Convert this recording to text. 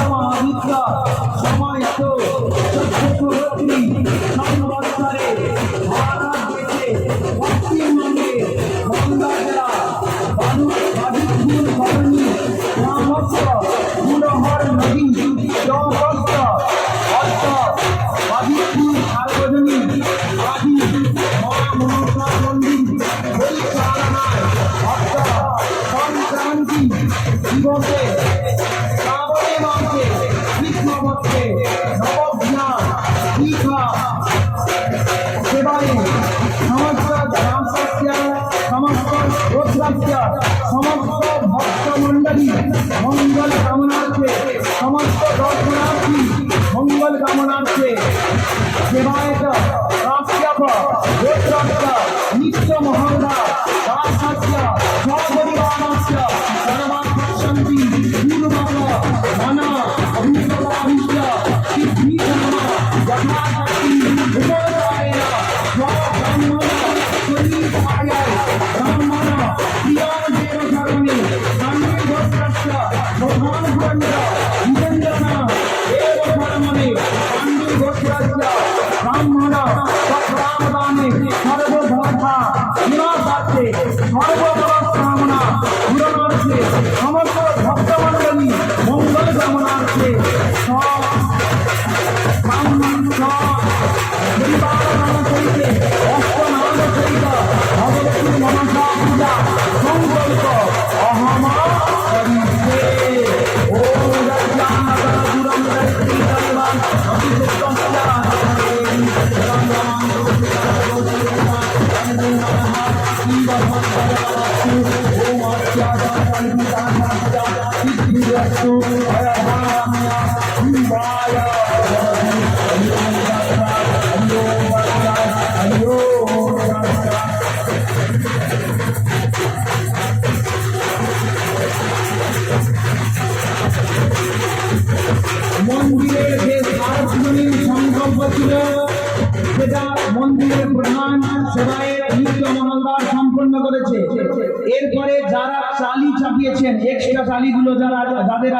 Come on. সমস্ত রোজগারটা সমস্ত ভক্তমণ্ডলী মঙ্গল কামনার্থে সমস্ত দর্শনার্থী ব্রাহ্মণ সর্বদানে সর্বধর্মা নিবাসার্থে সর্বদবস্থামনা পূরণার্থে সমস্ত ভক্তমণ্ডলী মঙ্গল কামনার্থে ব্রাহ্মণ পরিবারণ করিতে অষ্টনাম সহিত ভগবতী মনসা পূজা সংকল্প অহম মন্দিরের যে সারজনীর সংকল্প ছিল সেটা মন্দিরের প্রধান সেবায় নিত্য মঙ্গলবার সম্পন্ন করেছে। এরপরে যারা চালি চাপিয়েছেন এক্সট্রা চালিগুলো যারা যাদের